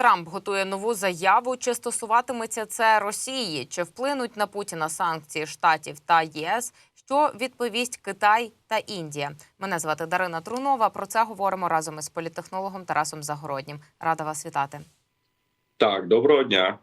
Трамп готує нову заяву. Чи стосуватиметься це Росії? Чи вплинуть на Путіна санкції Штатів та ЄС? Що відповість Китай та Індія? Мене звати Дарина Трунова. Про це говоримо разом із політтехнологом Тарасом Загороднім. Рада вас вітати. Так, доброго дня.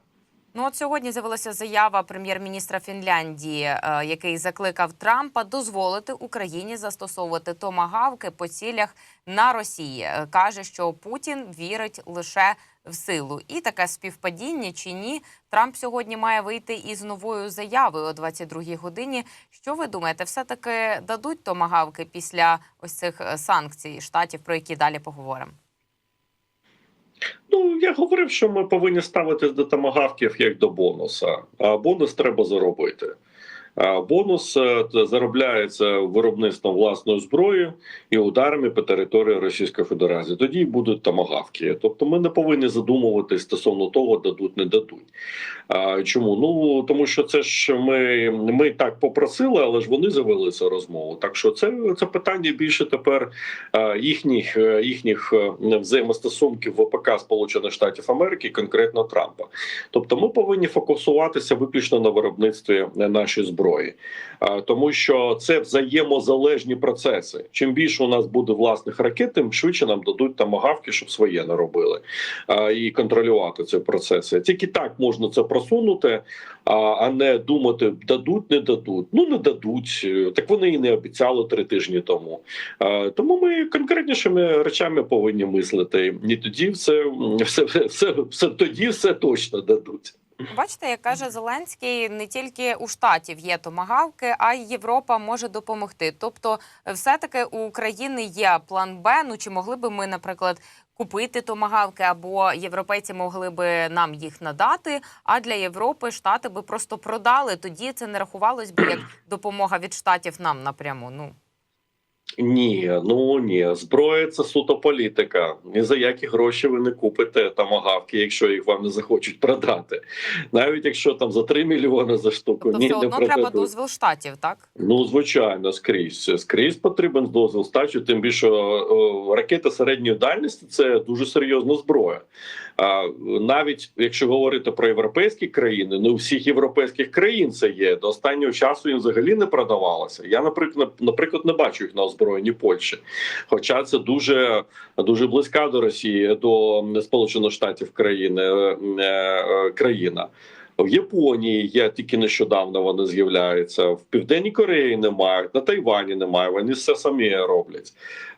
Ну от сьогодні з'явилася заява прем'єр-міністра Фінляндії, е, який закликав Трампа дозволити Україні застосовувати томагавки по цілях на Росії. Е, Каже, що Путін вірить лише в силу. І таке співпадіння чи ні? Трамп сьогодні має вийти із новою заявою о 22-й годині. Що ви думаєте, все таки дадуть томагавки після ось цих е, санкцій штатів, про які далі поговоримо? Ну я говорив, що ми повинні ставитись до томагавків як до бонуса. А бонус треба заробити. Бонус е, заробляється виробництвом власної зброї і ударами по території Російської Федерації. Тоді будуть томагавки. Тобто, ми не повинні задумуватись стосовно того, дадуть не дадуть. Чому? Ну тому що це ж ми, ми так попросили, але ж вони завели цю розмову. Так що це, це питання більше тепер їхніх е, їхніх е, взаємостосунків ВПК Сполучених Штатів Америки, конкретно Трампа. Тобто, ми повинні фокусуватися виключно на виробництві нашої зброї, Е, тому що це взаємозалежні процеси. Чим більше у нас буде власних ракет, тим швидше нам дадуть тамагавки, щоб своє не робили і контролювати ці процеси. Тільки так можна це просунути, а, не думати, дадуть, не дадуть. Ну не дадуть. Так вони і не обіцяли три тижні тому. Тому ми конкретнішими речами повинні мислити. І тоді все, все, все, все тоді все точно дадуть. Бачите, як каже Зеленський, не тільки у штатів є томагавки, а й Європа може допомогти. Тобто, все-таки у України є план Б. Ну чи могли би ми, наприклад, купити томагавки, або європейці могли би нам їх надати? А для Європи штати би просто продали. Тоді це не рахувалось би як допомога від штатів нам напряму. Ну Ні, ну ні, зброя це суто політика. Ні за які гроші ви не купите тамагавки, якщо їх вам не захочуть продати. Навіть якщо там за 3 мільйони за штуку, тобто, ні, все не одно треба дозвіл штатів, так? Ну, звичайно, скрізь скрізь потрібен дозвіл стачі, тим більше ракети середньої дальності це дуже серйозна зброя. А навіть якщо говорити про європейські країни, ну у всіх європейських країн це є до останнього часу їм взагалі не продавалося. Я, наприклад, наприклад, не бачу їх на озброєнні Польщі, хоча це дуже дуже близька до Росії, до Сполучених Штатів країни е, е, країна. В Японії є тільки нещодавно вони з'являються. В Південній Кореї немає, на Тайвані немає. Вони все самі роблять.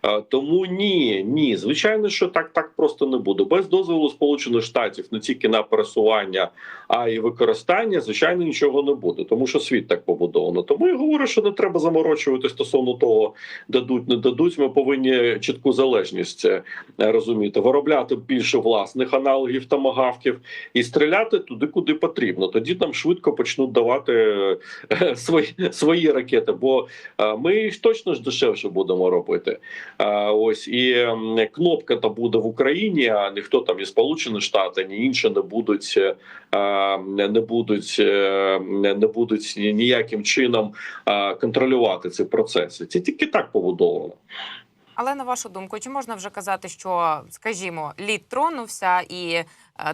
Е, Тому ні, ні, звичайно, що так так просто не буде. Без дозволу Сполучених Штатів не тільки на пересування, а й використання, звичайно, нічого не буде, тому що світ так побудовано. Тому я говорю, що не треба заморочувати стосовно того, дадуть, не дадуть. Ми повинні чітку залежність е, розуміти, виробляти більше власних аналогів томагавків і стріляти туди, куди потрібно. Тоді нам швидко почнуть давати е, свої, свої ракети, бо е, ми точно ж дешевше будемо робити. Ось і кнопка та буде в Україні, а ніхто там і Сполучені Штати, ні інші не будуть е, не будуть е, не будуть ніяким чином е, контролювати ці процеси. Це тільки так побудовано. Але на вашу думку, чи можна вже казати, що, скажімо, лід тронувся і е,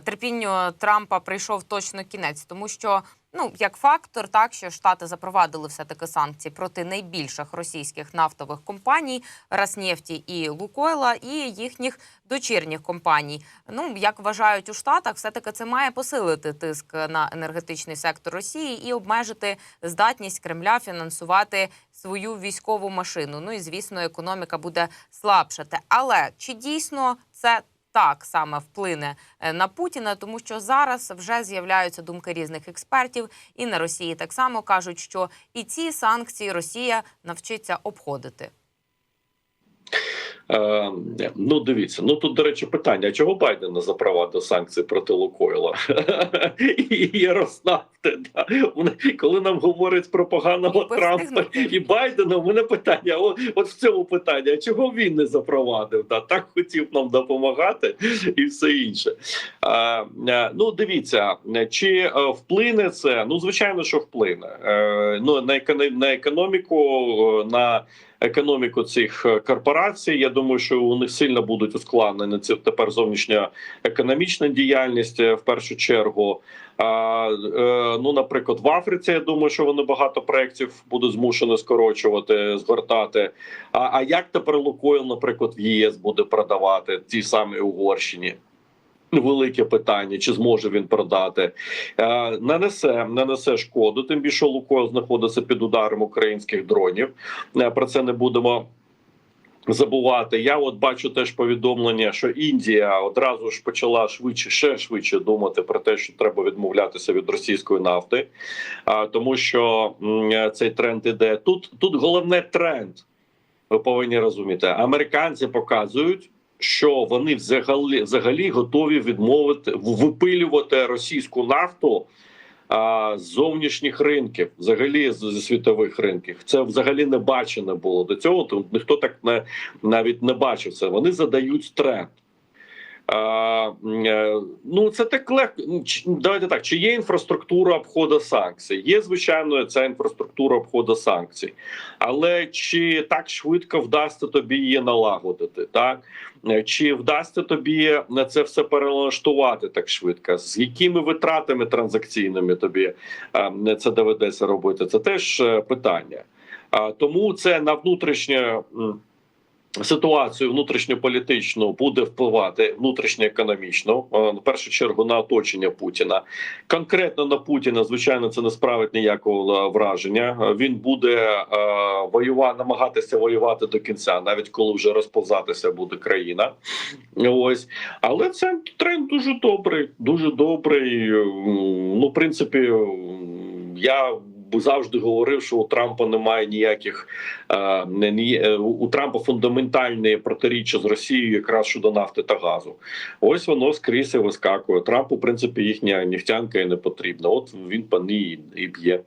терпінню Трампа прийшов точно кінець, тому що ну як фактор, так що Штати запровадили все таки санкції проти найбільших російських нафтових компаній Роснефті і Лукойла, і їхніх дочірніх компаній. Ну як вважають у Штатах, все таки це має посилити тиск на енергетичний сектор Росії і обмежити здатність Кремля фінансувати свою військову машину. Ну і звісно, економіка буде слабшати. Але чи дійсно це так саме вплине е, на Путіна? Тому що зараз вже з'являються думки різних експертів, і на Росії так само кажуть, що і ці санкції Росія навчиться обходити. Е, ну, дивіться, ну тут, до речі, питання: чого Байден не запровадив санкції проти Лукойла і Ярославти? Да? Коли нам говорять про поганого Трампа і Байдена, у мене питання: от, от в цьому питання: чого він не запровадив? Да? Так хотів нам допомагати і все інше. Е, е, ну, дивіться, чи е, вплине це? Ну, звичайно, що вплине. Е, ну, на, економ- на економіку, е, на економіку цих е, корпорацій. Я думаю, що у них сильно будуть ускладнені це тепер зовнішня економічна діяльність е, в першу чергу. Е, ну, наприклад, в Африці я думаю, що вони багато проєктів будуть змушені скорочувати, згортати. А, а як тепер Лукойл, наприклад, в ЄС буде продавати ті самі Угорщині? Велике питання, чи зможе він продати, Е, нанесе нанесе шкоду. Тим більше Лукойл знаходиться під ударом українських дронів. Е, Про це не будемо забувати. Я от бачу теж повідомлення, що Індія одразу ж почала швидше, ще швидше думати про те, що треба відмовлятися від російської нафти, а тому що м, цей тренд іде. Тут тут головне тренд. Ви повинні розуміти. Американці показують. Що вони взагалі взагалі готові відмовити випилювати російську нафту а, з зовнішніх ринків, взагалі зі світових ринків. Це взагалі не бачено було до цього. То ніхто так не навіть не бачив це. Вони задають тренд. А, е, ну це так легко. Ну, Давайте так. Чи є інфраструктура обходу санкцій? Є звичайно ця інфраструктура обходу санкцій, але чи так швидко вдасться тобі її налагодити? Так Е, чи вдасться тобі на це все перелаштувати так швидко? З якими витратами транзакційними тобі е, це доведеться робити? Це теж е, питання. Тому це на внутрішнє. Ситуацію внутрішньополітичну буде впливати внутрішньоекономічно, е, в першу чергу на оточення Путіна. Конкретно на Путіна, звичайно, це не справить ніякого е, враження. Е, Він буде воювати, намагатися воювати до кінця, навіть коли вже розповзатися буде країна. Ось, але це тренд дуже добрий, дуже добрий. Ну, в принципі, я завжди говорив, що у Трампа немає ніяких у у Трампа фундаментальне протиріччя з Росією якраз щодо нафти та газу. Ось воно скрізь і вискакує. Трампу, в принципі, їхня нефтянка і не потрібна. От він по і б'є.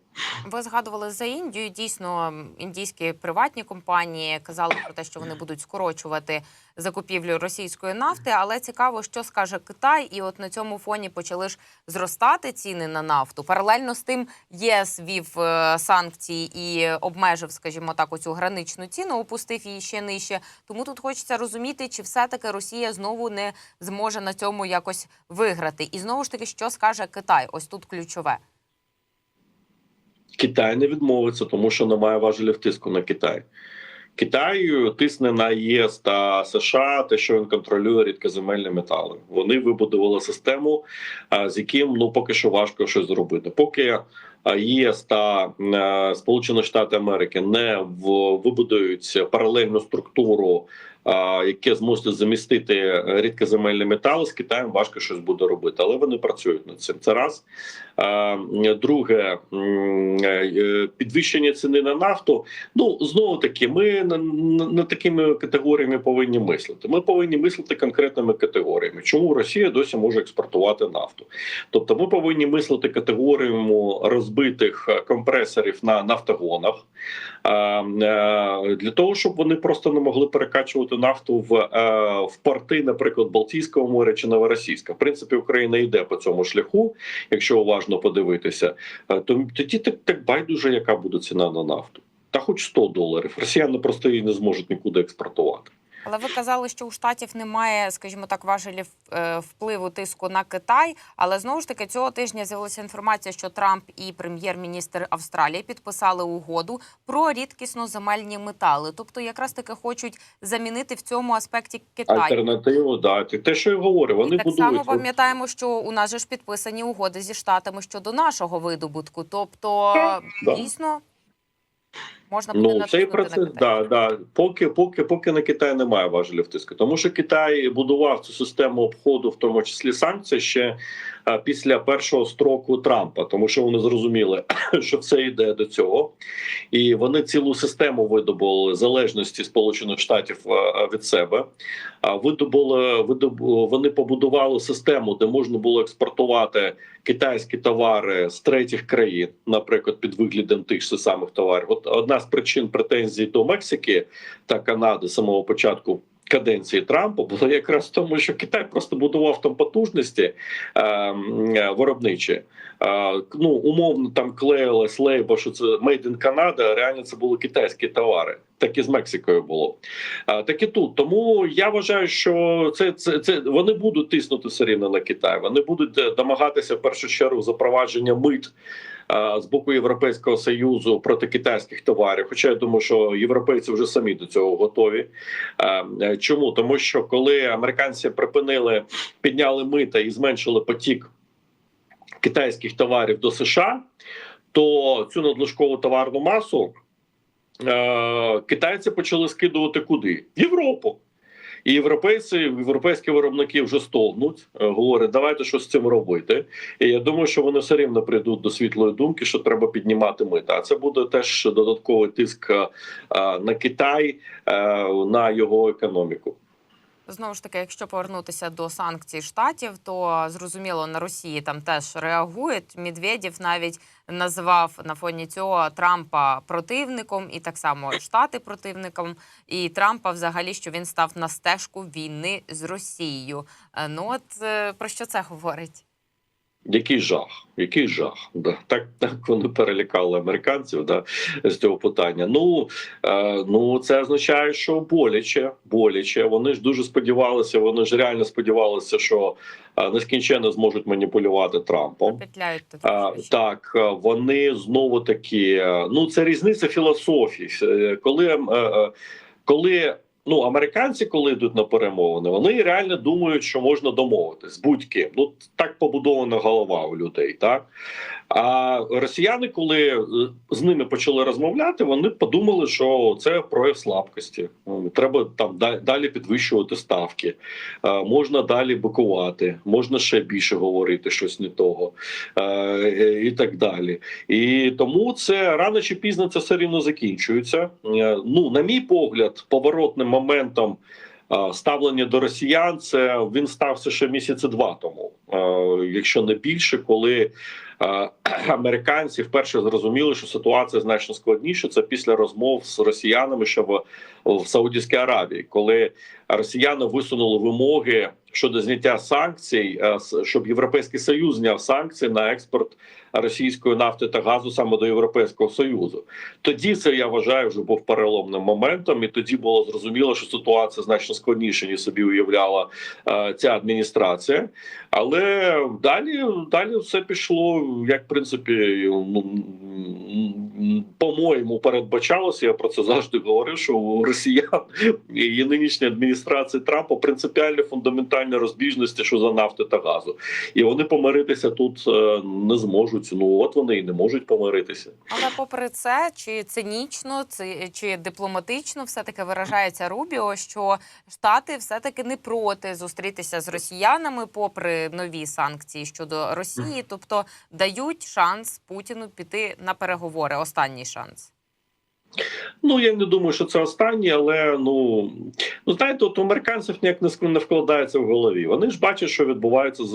Ви згадували за Індію. Дійсно, індійські приватні компанії казали про те, що вони будуть скорочувати закупівлю російської нафти. Але цікаво, що скаже Китай, і от на цьому фоні почали ж зростати ціни на нафту. Паралельно з тим ЄС вів е, санкції і обмежив, скажімо так, оцю граничну ціну, опустив її ще нижче. Тому тут хочеться розуміти, чи все таки Росія знову не зможе на цьому якось виграти. І знову ж таки, що скаже Китай? Ось тут ключове. Китай не відмовиться, тому що немає важелів тиску на Китай. Китай тисне на ЄС та США, те, що він контролює рідкоземельні метали. Вони вибудували систему, з яким ну поки що важко щось зробити. Поки ЄС та е, Сполучені Штати Америки не вибудують паралельну структуру, яке змусить замістити рідкоземельні метали, з Китаєм важко щось буде робити, але вони працюють над цим. Це раз. Друге, е, підвищення ціни на нафту. Ну знову таки, ми не, такими категоріями повинні мислити. Ми повинні мислити конкретними категоріями. Чому Росія досі може експортувати нафту? Тобто, ми повинні мислити категоріями розбитих е, компресорів на нафтогонах е, е, для того, щоб вони просто не могли перекачувати нафту в, в порти, наприклад, Балтійського моря чи Новоросійська. В принципі, Україна йде по цьому шляху, якщо уважно подивитися, то тоді так, так байдуже, яка буде ціна на нафту. Та хоч 100 доларів. Росіяни просто її не зможуть нікуди експортувати. Але ви казали, що у штатів немає, скажімо так, важелів е, впливу тиску на Китай. Але знову ж таки цього тижня з'явилася інформація, що Трамп і прем'єр-міністр Австралії підписали угоду про рідкісно-земельні метали. Тобто, якраз таки хочуть замінити в цьому аспекті Китай. Альтернативу, да, те, що я говорю, вони І так будують. само пам'ятаємо, що у нас же ж підписані угоди зі штатами щодо нашого видобутку. Тобто, Да. дійсно можна буде Ну, цей процес, на Китай. да, да. Поки, поки, поки на Китай немає важелів тиску. Тому що Китай будував цю систему обходу, в тому числі санкцій, ще після першого строку Трампа, тому що вони зрозуміли, що все йде до цього, і вони цілу систему видобули залежності Сполучених Штатів від себе. А видобули, видобу, вони побудували систему, де можна було експортувати китайські товари з третіх країн, наприклад, під виглядом тих же самих товарів. От одна з причин претензій до Мексики та Канади самого початку каденції Трампа було якраз в тому, що Китай просто будував там потужності е, е, виробничі. Е, ну умовно там клеїлась лейба, що це Made in Canada, реально це були китайські товари. Так і з Мексикою було. Е, так і тут. Тому я вважаю, що це, це, це вони будуть тиснути все рівно на Китай. Вони будуть е, домагатися в першу чергу запровадження мит з боку Європейського союзу проти китайських товарів. Хоча я думаю, що європейці вже самі до цього готові. Е, е, Чому тому, що коли американці припинили, підняли мита і зменшили потік китайських товарів до США, то цю надлишкову товарну масу е, китайці почали скидувати куди? В Європу. І європейці, європейські виробники вже столнуть, е, говорять, давайте щось з цим робити. І я думаю, що вони все рівно прийдуть до світлої думки, що треба піднімати мита. А це буде теж додатковий тиск е, на Китай, е, на його економіку. Знову ж таки, якщо повернутися до санкцій штатів, то зрозуміло на Росії там теж реагують. Медведєв навіть назвав на фоні цього Трампа противником, і так само Штати противником. І Трампа, взагалі, що він став на стежку війни з Росією. Е, Ну от е, про що це говорить? Який жах, який жах. Да. Так, так вони перелякали американців да, з цього питання. Ну, е, ну це означає, що боляче, боляче. Вони ж дуже сподівалися, вони ж реально сподівалися, що е, нескінченно зможуть маніпулювати Трампом. Петляють тут. Так, е, вони знову таки. е, Ну, це різниця філософії. Е, Коли, е, е, коли ну, американці, коли йдуть на перемовини, вони реально думають, що можна домовитись будь-ким. Ну так побудована голова у людей, так. А росіяни, коли е, з ними почали розмовляти, вони подумали, що це прояв слабкості. Ну, Треба там да- далі підвищувати ставки, Е, можна далі бикувати, можна ще більше говорити щось не того е, е, і так далі. І тому це рано чи пізно це все рівно закінчується. Е, Ну, на мій погляд, поворотним моментом. е, Ставлення до росіян це він стався ще місяці два тому, е, якщо не більше, коли е, американці вперше зрозуміли, що ситуація значно складніша. Це після розмов з росіянами, ще в, в Саудівській Аравії, коли росіяни висунули вимоги щодо зняття санкцій, е, щоб Європейський Союз зняв санкції на експорт російської нафти та газу саме до Європейського Союзу. Тоді це я вважаю вже був переломним моментом, і тоді було зрозуміло, що ситуація значно складніша, ніж собі уявляла е, ця адміністрація. Але далі, далі все пішло, як в принципі, ну, по-моєму, передбачалося. Я про це завжди говорив, що у росіян і нинішньої адміністрації Трампа принципіальні фундаментальні розбіжності щодо нафти та газу. І вони помиритися тут е, не зможуть. Ну от вони і не можуть помиритися. Але попри це, чи цинічно, чи дипломатично, все таки виражається Рубіо, що Штати все таки не проти зустрітися з росіянами, попри нові санкції щодо Росії, тобто дають шанс Путіну піти на переговори. Останній шанс. Ну я не думаю, що це останнє, але ну ну знаєте, от у американців ніяк не не вкладається в голові. Вони ж бачать, що відбувається з,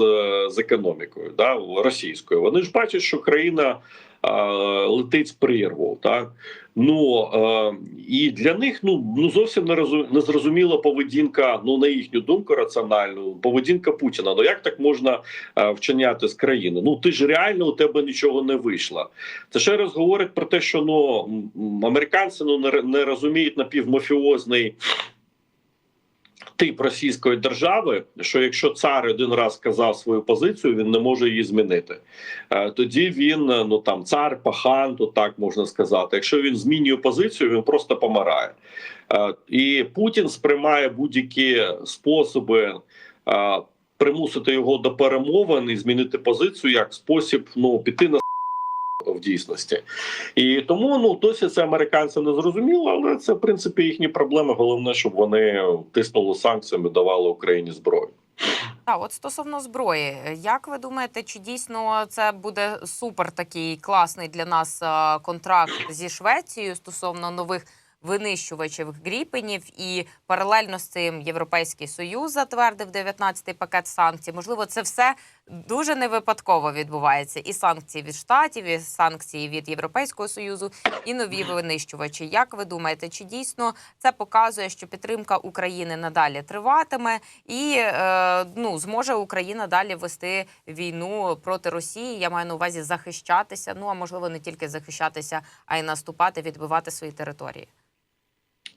з економікою, да, російською. Вони ж бачать, що країна летить з прірву. Так? Ну і для них ну ну зовсім не зрозуміла поведінка, ну на їхню думку, раціональну поведінка Путіна. Ну як так можна вчиняти з країни? Ну ти ж реально у тебе нічого не вийшло. Це ще раз говорить про те, що ну американці ну не розуміють напівмафіозний тип російської держави, що якщо цар один раз сказав свою позицію, він не може її змінити. Е, Тоді він е, ну там цар, пахан, то так можна сказати. Якщо він змінює позицію, він просто помирає. Е, І Путін сприймає будь-які способи. Примусити його до перемовин і змінити позицію як спосіб ну піти на в дійсності, і тому ну досі це американцям не зрозуміло, але це в принципі їхні проблеми. Головне, щоб вони тиснули санкціями, давали Україні зброю. А от стосовно зброї, як ви думаєте, чи дійсно це буде супер такий класний для нас е, контракт зі Швецією стосовно нових винищувачів гріпенів, і паралельно з цим Європейський Союз затвердив 19-й пакет санкцій. Можливо, це все дуже не випадково відбувається. І санкції від штатів, і санкції від Європейського союзу, і нові винищувачі. Як ви думаєте, чи дійсно це показує, що підтримка України надалі триватиме, і е, ну зможе Україна далі вести війну проти Росії? Я маю на увазі захищатися. Ну а можливо не тільки захищатися, а й наступати, відбивати свої території.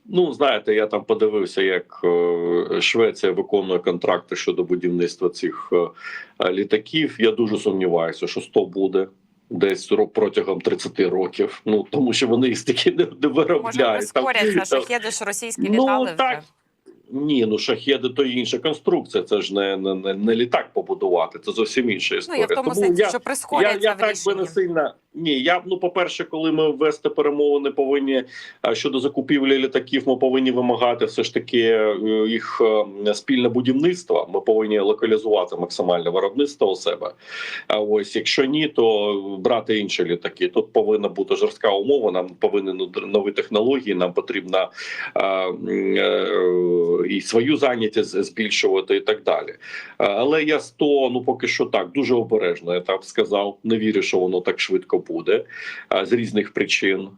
Ну, знаєте, я там подивився, як е, Швеція виконує контракти щодо будівництва цих е, літаків. Я дуже сумніваюся, що 100 буде. Десь ро- протягом 30 років, ну тому що вони їх стільки не, не Може виробляють. Там- прискоряться шахеди ж російські Ну, літали так. вже. Ні, ну шахеди то інша конструкція. Це ж не, не, не, не літак побудувати. Це зовсім інша Ну я в тому Тому сенсі, я, що я, я в так би не сильно. Ні, я ну, по-перше, коли ми вести перемовини повинні щодо закупівлі літаків, ми повинні вимагати все ж таки е, їх е, спільне будівництво. Ми повинні локалізувати максимальне виробництво у себе. А ось якщо ні, то брати інші літаки. Тут повинна бути жорстка умова. Нам повинні нові технології. Нам потрібно а, м, е, і свою зайнятість збільшувати, і так далі. Але я 100, ну поки що так дуже обережно. Я так сказав. Не вірю, що воно так швидко буде з різних причин.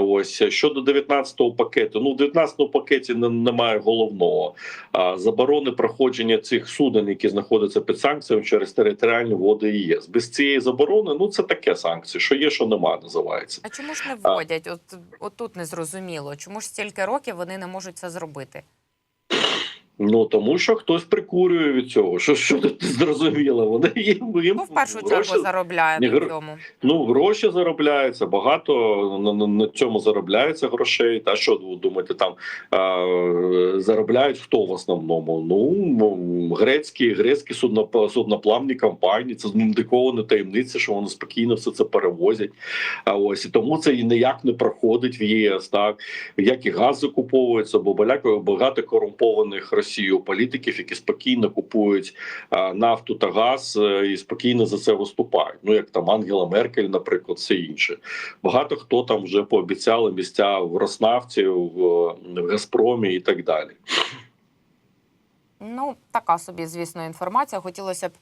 Ось щодо 19-го пакету. Ну в 19-му пакеті не- немає головного заборони проходження цих суден, які знаходяться під санкціями через територіальні води ЄС. Без цієї заборони, ну це таке санкції, що є, що нема, називається. А чому ж не вводять? От, от тут не зрозуміло. Чому ж стільки років вони не можуть це зробити? Ну тому що хтось прикурює від цього. Що що зрозуміло? Вони їм, їм Ну, в першу гроші, чергу заробляє гр- цьому. Ну гроші заробляються. Багато на, на, на цьому заробляється грошей. Та що думаєте, там а, заробляють хто в основному? Ну грецькі, грецькі судноп- судноплавні компанії. Це не таємниця, що вони спокійно все це перевозять. А ось і тому це і ніяк не проходить в ЄС. Так як і газ закуповується, бо багато корумпованих Росією політиків, які спокійно купують нафту та газ е, і спокійно за це виступають. Ну як там Ангела Меркель, наприклад, все інше. Багато хто там вже пообіцяли місця в Роснафті, в, в Газпромі і так далі. Ну, така собі, звісно, інформація. Хотілося б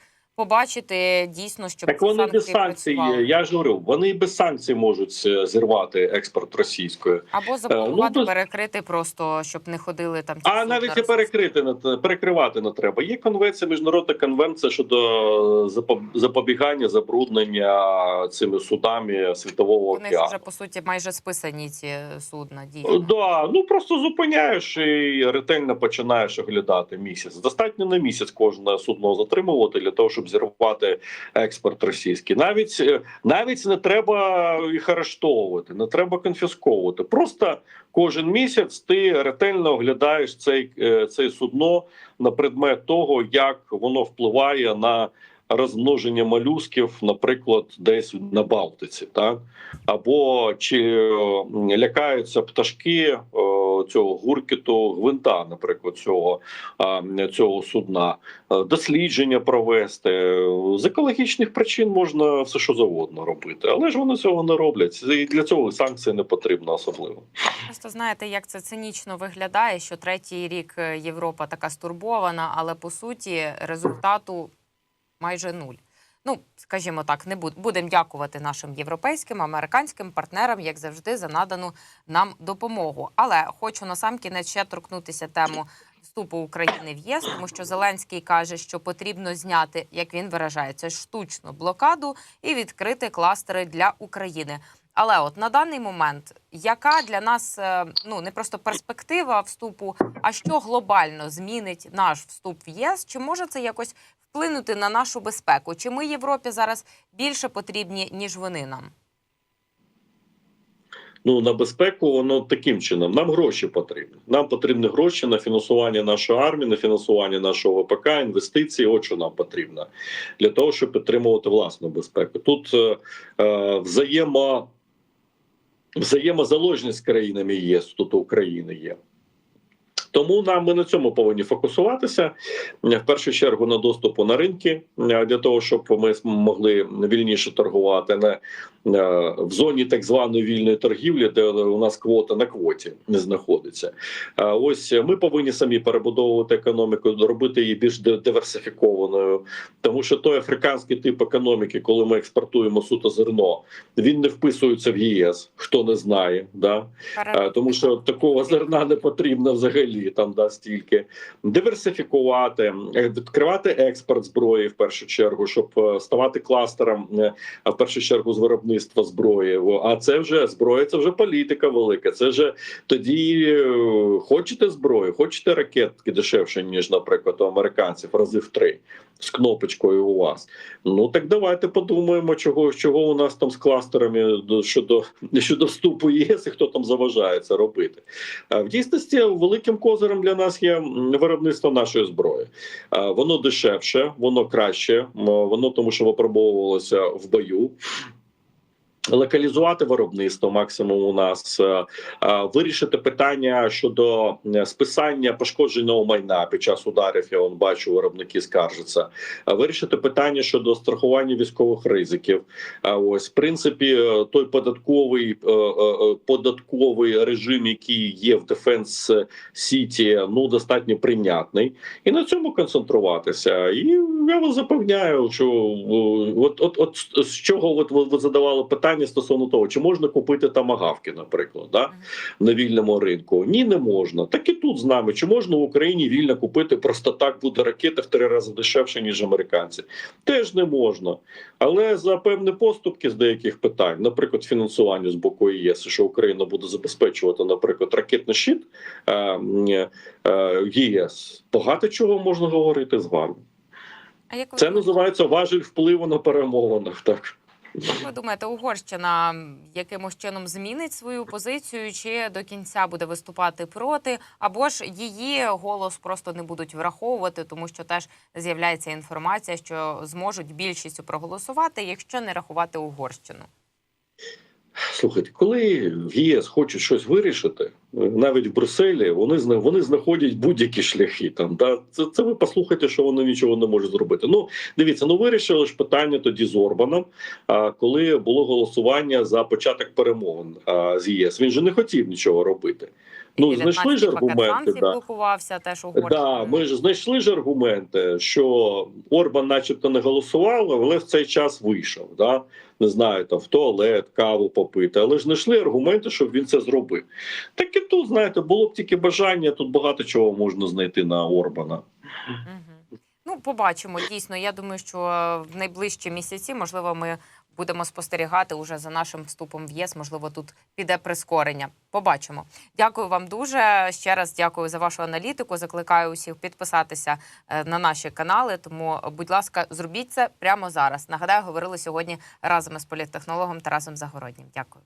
побачити дійсно, щоб Так вони без санкцій. працювали. Я ж говорю, вони без санкцій можуть е, зірвати експорт російської. Або заблокувати, ну, то- перекрити просто, щоб не ходили там. А навіть і перекрити не перекривати не треба. Є конвенція, міжнародна конвенція щодо запобігання забруднення цими судами світового Вони океану. вже по суті майже списані ці судна. Дійсно. Да, ну просто зупиняєш і ретельно починаєш оглядати місяць. Достатньо на місяць кожне судно затримувати для того, щоб зірвати експорт російський. Навіть е, навіть не треба їх арештовувати, не треба конфісковувати. Просто кожен місяць ти ретельно оглядаєш цей, е, цей судно на предмет того, як воно впливає на. Розмноження молюсків, наприклад, десь на Балтиці, так або чи е, лякаються пташки е, цього гуркіту гвинта, наприклад, цього, цього судна, Е, дослідження провести з екологічних причин можна все що завгодно робити, але ж вони цього не роблять. І для цього санкції не потрібно особливо. Просто знаєте, як це цинічно виглядає, що третій рік Європа така стурбована, але по суті результату майже нуль. Ну, скажімо так, не буд- будемо дякувати нашим європейським, американським партнерам, як завжди, за надану нам допомогу. Але хочу насамкінець ще торкнутися тему вступу України в ЄС, тому що Зеленський каже, що потрібно зняти, як він виражається, штучну блокаду і відкрити кластери для України. Але от на даний момент, яка для нас е, ну не просто перспектива вступу, а що глобально змінить наш вступ в ЄС? Чи може це якось вплинути на нашу безпеку? Чи ми Європі зараз більше потрібні ніж вони нам? Ну на безпеку воно таким чином. Нам гроші потрібні. Нам потрібні гроші на фінансування нашої армії, на фінансування нашого ВПК, інвестиції. От що нам потрібно для того, щоб підтримувати власну безпеку. Тут е, е, взаємо взаємозаложність з країнами ЄС, тут України є. Тому нам ми на цьому повинні фокусуватися е, в першу чергу на доступу на ринки е, для того, щоб ми могли вільніше торгувати, не е, в зоні так званої вільної торгівлі, де у нас квота на квоті не знаходиться. Ось ми повинні самі перебудовувати економіку, робити її більш диверсифікованою, тому що той африканський тип економіки, коли ми експортуємо суто зерно, він не вписується в ЄС, хто не знає. Да? Тому що такого зерна не потрібно взагалі там да стільки диверсифікувати, е, відкривати експорт зброї в першу чергу, щоб е, ставати кластером е, в першу чергу з виробництва зброї. А це вже зброя, це вже політика велика. Це вже тоді хочете зброю, хочете ракетки дешевше ніж, наприклад, у американців, рази три з кнопочкою у вас. Ну так давайте подумаємо, чого чого у нас там з кластерами до- щодо щодо вступу ЄС і хто там заважає це робити. В дійсності великим козирем для нас є виробництво нашої зброї. Воно дешевше, воно краще, воно тому, що випробовувалося в бою. Локалізувати виробництво максимум у нас, е, е, вирішити питання щодо е, списання пошкодженого майна під час ударів. Я он бачу, виробники скаржаться. Вирішити питання щодо страхування військових ризиків. Ось в принципі той податковий податковий режим, який є в Дефенс Сіті, ну достатньо прийнятний, і на цьому концентруватися. І я вас запевняю, що от, от, от з- чого от ви задавали питання стосовно того, чи можна купити тамагавки, наприклад, да? на вільному ринку? Ні, не можна. Так і тут з нами. Чи можна в Україні вільно купити просто так буде ракета в три рази дешевше, ніж американці? Теж не можна. Але за певні поступки з деяких питань, наприклад, фінансування з боку ЄС, що Україна буде забезпечувати, наприклад, ракетний щит е, е, ЄС, багато чого можна говорити з вами. А як Це називається важіль впливу на перемовинах. Так. Як ви думаєте, Угорщина якимось чином змінить свою позицію, чи до кінця буде виступати проти, або ж її голос просто не будуть враховувати, тому що теж з'являється інформація, що зможуть більшістю проголосувати, якщо не рахувати Угорщину. Слухайте, коли в ЄС хочуть щось вирішити, навіть в Брюсселі вони вони знаходять будь-які шляхи. Там да це, це ви послухайте, що вони нічого не можуть зробити. Ну дивіться, ну вирішили ж питання тоді з Орбаном. А коли було голосування за початок перемовин з ЄС, він же не хотів нічого робити. Ну І знайшли ж аргументи. Да. блокувався теж Угорщина. Да, ми ж знайшли ж аргументи, що Орбан, начебто, не голосував, але в цей час вийшов. Да? Не знаю, там в туалет, каву попити, але ж знайшли аргументи, щоб він це зробив. Так і тут, знаєте, було б тільки бажання, тут багато чого можна знайти на Орбана. Ну, побачимо. Дійсно, я думаю, що в найближчі місяці, можливо, ми будемо спостерігати уже за нашим вступом в ЄС. Можливо, тут піде прискорення. Побачимо. Дякую вам дуже. Ще раз дякую за вашу аналітику. Закликаю усіх підписатися е, на наші канали. Тому, будь ласка, зробіть це прямо зараз. Нагадаю, говорили сьогодні разом із політтехнологом Тарасом Загороднім. Дякую.